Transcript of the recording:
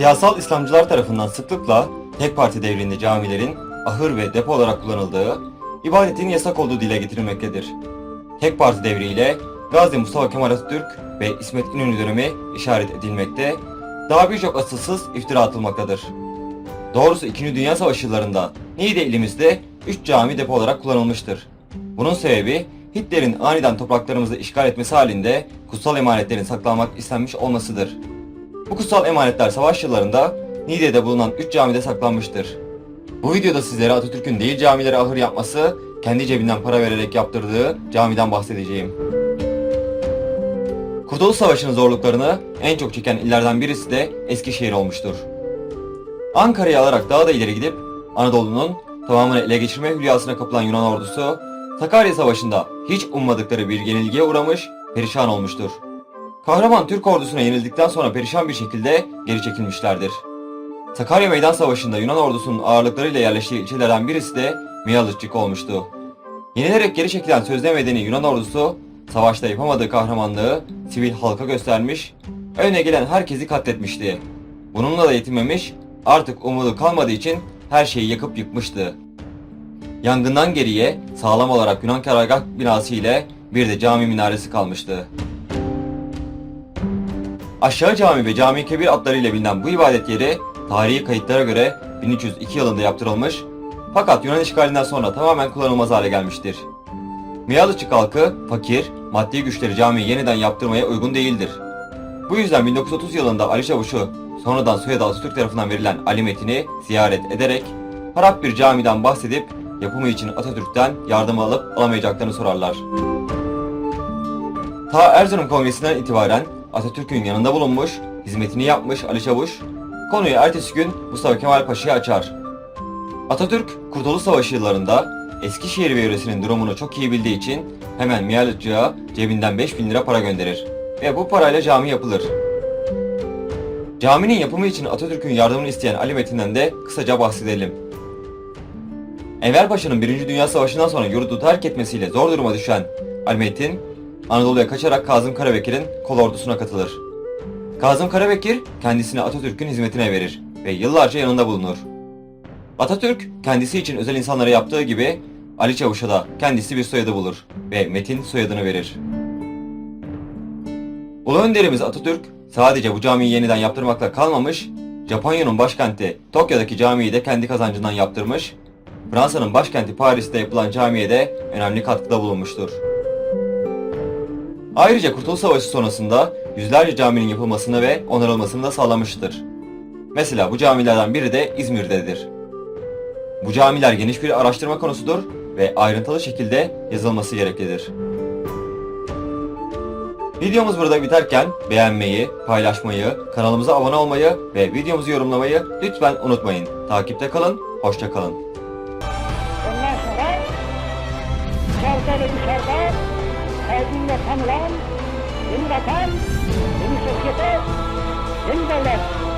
Siyasal İslamcılar tarafından sıklıkla tek parti devrinde camilerin ahır ve depo olarak kullanıldığı, ibadetin yasak olduğu dile getirilmektedir. Tek parti devriyle Gazi Mustafa Kemal Atatürk ve İsmet İnönü dönemi işaret edilmekte, daha birçok asılsız iftira atılmaktadır. Doğrusu 2. Dünya Savaşı yıllarında Niğde ilimizde 3 cami depo olarak kullanılmıştır. Bunun sebebi Hitler'in aniden topraklarımızı işgal etmesi halinde kutsal emanetlerin saklanmak istenmiş olmasıdır. Bu kutsal emanetler savaş yıllarında Niğde'de bulunan 3 camide saklanmıştır. Bu videoda sizlere Atatürk'ün değil camilere ahır yapması, kendi cebinden para vererek yaptırdığı camiden bahsedeceğim. Kurtuluş Savaşı'nın zorluklarını en çok çeken illerden birisi de Eskişehir olmuştur. Ankara'yı alarak daha da ileri gidip Anadolu'nun tamamını ele geçirme hülyasına kapılan Yunan ordusu Sakarya Savaşı'nda hiç ummadıkları bir yenilgiye uğramış, perişan olmuştur. Kahraman Türk ordusuna yenildikten sonra perişan bir şekilde geri çekilmişlerdir. Sakarya Meydan Savaşı'nda Yunan ordusunun ağırlıklarıyla yerleştiği ilçelerden birisi de Miyalıççık olmuştu. Yenilerek geri çekilen sözde medeni Yunan ordusu savaşta yapamadığı kahramanlığı sivil halka göstermiş, önüne gelen herkesi katletmişti. Bununla da yetinmemiş, artık umudu kalmadığı için her şeyi yakıp yıkmıştı. Yangından geriye sağlam olarak Yunan karargah binası ile bir de cami minaresi kalmıştı. Aşağı Cami ve Cami Kebir adlarıyla bilinen bu ibadet yeri tarihi kayıtlara göre 1302 yılında yaptırılmış fakat Yunan işgalinden sonra tamamen kullanılmaz hale gelmiştir. Miyalıçık halkı fakir, maddi güçleri camiyi yeniden yaptırmaya uygun değildir. Bu yüzden 1930 yılında Ali Çavuş'u sonradan soyadı Atatürk tarafından verilen Ali Metin'i ziyaret ederek harap bir camiden bahsedip yapımı için Atatürk'ten yardım alıp alamayacaklarını sorarlar. Ta Erzurum Kongresi'nden itibaren Atatürk'ün yanında bulunmuş, hizmetini yapmış Ali Çavuş, konuyu ertesi gün Mustafa Kemal Paşa'ya açar. Atatürk, Kurtuluş Savaşı yıllarında Eskişehir ve yöresinin durumunu çok iyi bildiği için hemen Miyalıççı'ya cebinden 5000 lira para gönderir ve bu parayla cami yapılır. Caminin yapımı için Atatürk'ün yardımını isteyen Ali Metin'den de kısaca bahsedelim. Enver Paşa'nın 1. Dünya Savaşı'ndan sonra yurdu terk etmesiyle zor duruma düşen Ali Metin, Anadolu'ya kaçarak Kazım Karabekir'in kol ordusuna katılır. Kazım Karabekir kendisini Atatürk'ün hizmetine verir ve yıllarca yanında bulunur. Atatürk kendisi için özel insanlara yaptığı gibi Ali Çavuş'a da kendisi bir soyadı bulur ve Metin soyadını verir. Ulu önderimiz Atatürk sadece bu camiyi yeniden yaptırmakla kalmamış, Japonya'nın başkenti Tokyo'daki camiyi de kendi kazancından yaptırmış, Fransa'nın başkenti Paris'te yapılan camiye de önemli katkıda bulunmuştur. Ayrıca Kurtuluş Savaşı sonrasında yüzlerce caminin yapılmasını ve onarılmasını da sağlamıştır. Mesela bu camilerden biri de İzmir'dedir. Bu camiler geniş bir araştırma konusudur ve ayrıntılı şekilde yazılması gereklidir. Videomuz burada biterken beğenmeyi, paylaşmayı, kanalımıza abone olmayı ve videomuzu yorumlamayı lütfen unutmayın. Takipte kalın, hoşça kalın. Ondan sonra Hè sinh nhật hàng lớn đến ngày tháng, đến sự kiện Tết, đến giai đoạn.